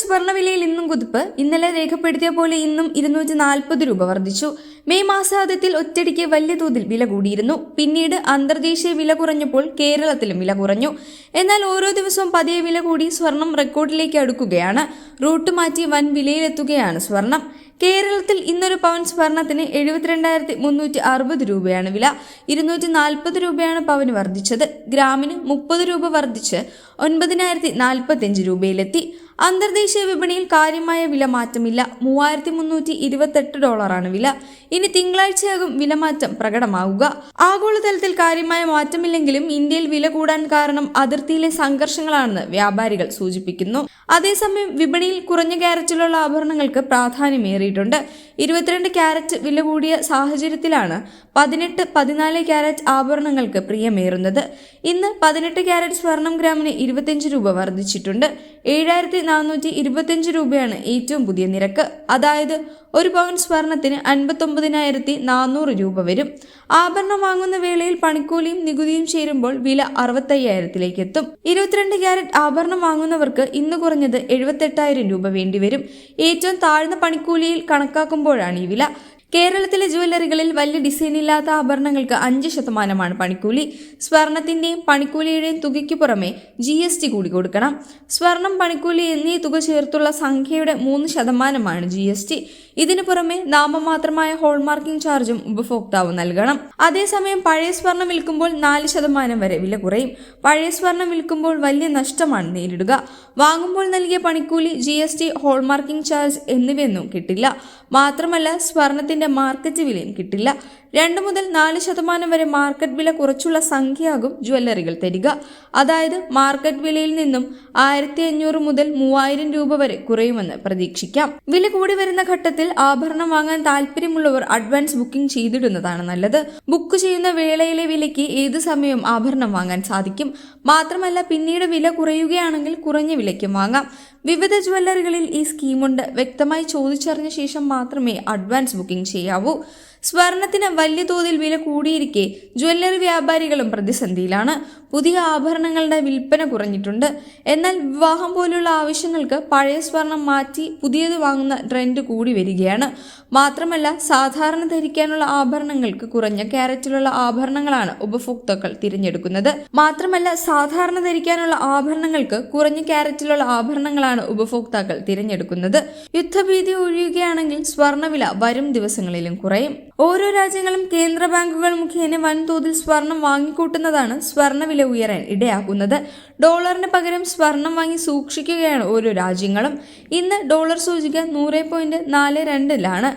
സ്വർണവിലയിൽ ഇന്നും കുതിപ്പ്. ഇന്നലെ രേഖപ്പെടുത്തിയ പോലെ ഇന്നും ഇരുന്നൂറ്റി നാൽപ്പത് രൂപ വർദ്ധിച്ചു. മെയ് മാസാദ്യത്തിൽ ഒറ്റടിക്ക് വലിയ തോതിൽ വില കൂടിയിരുന്നു. പിന്നീട് അന്തർദേശീയ വില കുറഞ്ഞപ്പോൾ കേരളത്തിലും വില കുറഞ്ഞു. എന്നാൽ ഓരോ ദിവസവും പതിയെ വില കൂടി സ്വർണം റെക്കോർഡിലേക്ക് അടുക്കുകയാണ്. റൂട്ട് മാറ്റി വൻ വിലയിലെത്തുകയാണ് സ്വർണം. കേരളത്തിൽ ഇന്നൊരു പവൻ സ്വർണത്തിന് എഴുപത്തിരണ്ടായിരത്തി മുന്നൂറ്റി അറുപത് രൂപയാണ് വില. ഇരുന്നൂറ്റി നാൽപ്പത് രൂപയാണ് പവന് വർദ്ധിച്ചത്. ഗ്രാമിന് മുപ്പത് രൂപ വർദ്ധിച്ച് ഒൻപതിനായിരത്തി നാൽപ്പത്തിയഞ്ച് രൂപയിലെത്തി. അന്തർദേശീയ വിപണിയിൽ കാര്യമായ വില മാറ്റമില്ല മൂവായിരത്തി മുന്നൂറ്റി ഇരുപത്തെട്ട് ഡോളറാണ് വില. ഇനി തിങ്കളാഴ്ചയാകും വിലമാറ്റം പ്രകടമാവുക. ആഗോളതലത്തിൽ കാര്യമായ മാറ്റമില്ലെങ്കിലും ഇന്ത്യയിൽ വില കൂടാൻ കാരണം അതിർത്തിയിലെ സംഘർഷങ്ങളാണെന്ന് വ്യാപാരികൾ സൂചിപ്പിക്കുന്നു. അതേസമയം വിപണിയിൽ കുറഞ്ഞ ക്യാരറ്റിലുള്ള ആഭരണങ്ങൾക്ക് പ്രാധാന്യമേറിയിട്ടുണ്ട്. ഇരുപത്തിരണ്ട് ക്യാരറ്റ് വില കൂടിയ സാഹചര്യത്തിലാണ് പതിനെട്ട് പതിനാല് ക്യാരറ്റ് ആഭരണങ്ങൾക്ക് പ്രിയമേറുന്നത്. ഇന്ന് പതിനെട്ട് ക്യാരറ്റ് സ്വർണം ഗ്രാമിന് ഇരുപത്തിയഞ്ച് രൂപ വർദ്ധിച്ചിട്ടുണ്ട്. ഏഴായിരത്തി നാനൂറ്റി ഇരുപത്തിയഞ്ച് രൂപയാണ് ഏറ്റവും പുതിയ നിരക്ക്. അതായത് ഒരു പവൻ സ്വർണത്തിന് അൻപത്തൊമ്പതിനായിരത്തി നാനൂറ് രൂപ വരും. ആഭരണം വാങ്ങുന്ന വേളയിൽ പണിക്കൂലിയും നികുതിയും ചേരുമ്പോൾ വില അറുപത്തയ്യായിരത്തിലേക്ക് എത്തും. ഇരുപത്തിരണ്ട് ക്യാരറ്റ് ആഭരണം വാങ്ങുന്നവർക്ക് ഇന്ന് കുറഞ്ഞത് എഴുപത്തെട്ടായിരം രൂപ വേണ്ടിവരും ഏറ്റവും താഴ്ന്ന പണിക്കൂലിയിൽ കണക്കാക്കുമ്പോഴാണ് ഈ വില. കേരളത്തിലെ ജുവല്ലറികളിൽ വലിയ ഡിസൈൻ ഇല്ലാത്ത ആഭരണങ്ങൾക്ക് അഞ്ച് ശതമാനമാണ് പണിക്കൂലി. സ്വർണത്തിന്റെയും പണിക്കൂലിയുടെയും തുകയ്ക്ക് പുറമെ ജി എസ് ടി കൂടി കൊടുക്കണം. സ്വർണം പണിക്കൂലി എന്നീ തുക ചേർത്തുള്ള സംഖ്യയുടെ മൂന്ന് ശതമാനമാണ് ജി എസ് ടി ഇതിനു പുറമെ നാമമാത്രമായ ഹോൾമാർക്കിംഗ് ചാർജും ഉപഭോക്താവ് നൽകണം. അതേസമയം പഴയ സ്വർണം വിൽക്കുമ്പോൾ നാല് ശതമാനം വരെ വില കുറയും. പഴയ സ്വർണം വിൽക്കുമ്പോൾ വലിയ നഷ്ടമാണ് നേരിടുക. വാങ്ങുമ്പോൾ നൽകിയ പണിക്കൂലി G S T hallmarking charge എന്നിവയൊന്നും കിട്ടില്ല. മാത്രമല്ല സ്വർണത്തിന്റെ മാർക്കറ്റ് വിലയും കിട്ടില്ല. രണ്ട് മുതൽ നാല് ശതമാനം വരെ മാർക്കറ്റ് വില കുറച്ചുള്ള സംഖ്യയാകും ജ്വല്ലറികൾ തരിക. അതായത് മാർക്കറ്റ് വിലയിൽ നിന്നും ആയിരത്തി അഞ്ഞൂറ് മുതൽ മൂവായിരം രൂപ വരെ കുറയുമെന്ന് പ്രതീക്ഷിക്കാം. വില കൂടി വരുന്ന ഘട്ടത്തിൽ ആഭരണം വാങ്ങാൻ താല്പര്യമുള്ളവർ അഡ്വാൻസ് ബുക്കിംഗ് ചെയ്തിടുന്നതാണ് നല്ലത്. ബുക്ക് ചെയ്യുന്ന വേളയിലെ വിലയ്ക്ക് ഏത് സമയവും ആഭരണം വാങ്ങാൻ സാധിക്കും? മാത്രമല്ല പിന്നീട് വില കുറയുകയാണെങ്കിൽ കുറഞ്ഞ വിലയ്ക്കും വാങ്ങാം. വിവിധ ജ്വല്ലറികളിൽ ഈ സ്കീമുണ്ട്. വ്യക്തമായി ചോദിച്ചറിഞ്ഞ ശേഷം മാത്രമേ അഡ്വാൻസ് ബുക്കിംഗ് ചെയ്യാവൂ. സ്വർണത്തിന് വലിയ തോതിൽ വില കൂടിയിരിക്കെ ജ്വല്ലറി വ്യാപാരികളും പ്രതിസന്ധിയിലാണ്. പുതിയ ആഭരണങ്ങളുടെ വിൽപ്പന കുറഞ്ഞിട്ടുണ്ട്. എന്നാൽ വിവാഹം പോലുള്ള ആവശ്യങ്ങൾക്ക് പഴയ സ്വർണം മാറ്റി പുതിയത് വാങ്ങുന്ന ട്രെൻഡ് കൂടി വരികയാണ്. മാത്രമല്ല സാധാരണ ധരിക്കാനുള്ള ആഭരണങ്ങൾക്ക് കുറഞ്ഞ ക്യാരറ്റിലുള്ള ആഭരണങ്ങളാണ് ഉപഭോക്താക്കൾ തിരഞ്ഞെടുക്കുന്നത്. മാത്രമല്ല സാധാരണ ധരിക്കാനുള്ള ആഭരണങ്ങൾക്ക് കുറഞ്ഞ ക്യാരറ്റിലുള്ള ആഭരണങ്ങളാണ് ഉപഭോക്താക്കൾ തിരഞ്ഞെടുക്കുന്നത്. യുദ്ധഭീതി ഒഴിയുകയാണെങ്കിൽ സ്വർണവില വരും ദിവസങ്ങളിലും കുറയും. ഓരോ രാജ്യങ്ങളും കേന്ദ്ര ബാങ്കുകൾ മുഖേന വൻതോതിൽ സ്വർണം വാങ്ങിക്കൂട്ടുന്നതാണ് സ്വർണവില ഉയരാൻ ഇടയാക്കുന്നത്. ഡോളറിന് പകരം സ്വർണം വാങ്ങി സൂക്ഷിക്കുകയാണ് ഓരോ രാജ്യങ്ങളും. ഇന്ന് ഡോളർ സൂചിക നൂറ് പോയിന്റ് നാല് രണ്ടിലാണ്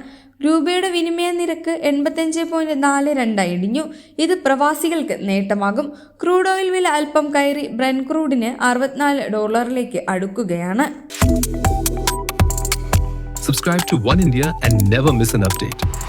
രൂപയുടെ വിനിമയ നിരക്ക് എൺപത്തിയഞ്ച് പോയിന്റ് നാല് രണ്ടായി ഇടിഞ്ഞു. ഇത് പ്രവാസികൾക്ക് നേട്ടമാകും. ക്രൂഡ് ഓയിൽ വില അല്പം കയറി ബ്രൻ ക്രൂഡിന് അറുപത്തിനാല് ഡോളറിലേക്ക് അടുക്കുകയാണ്. Subscribe to One India and never miss an update.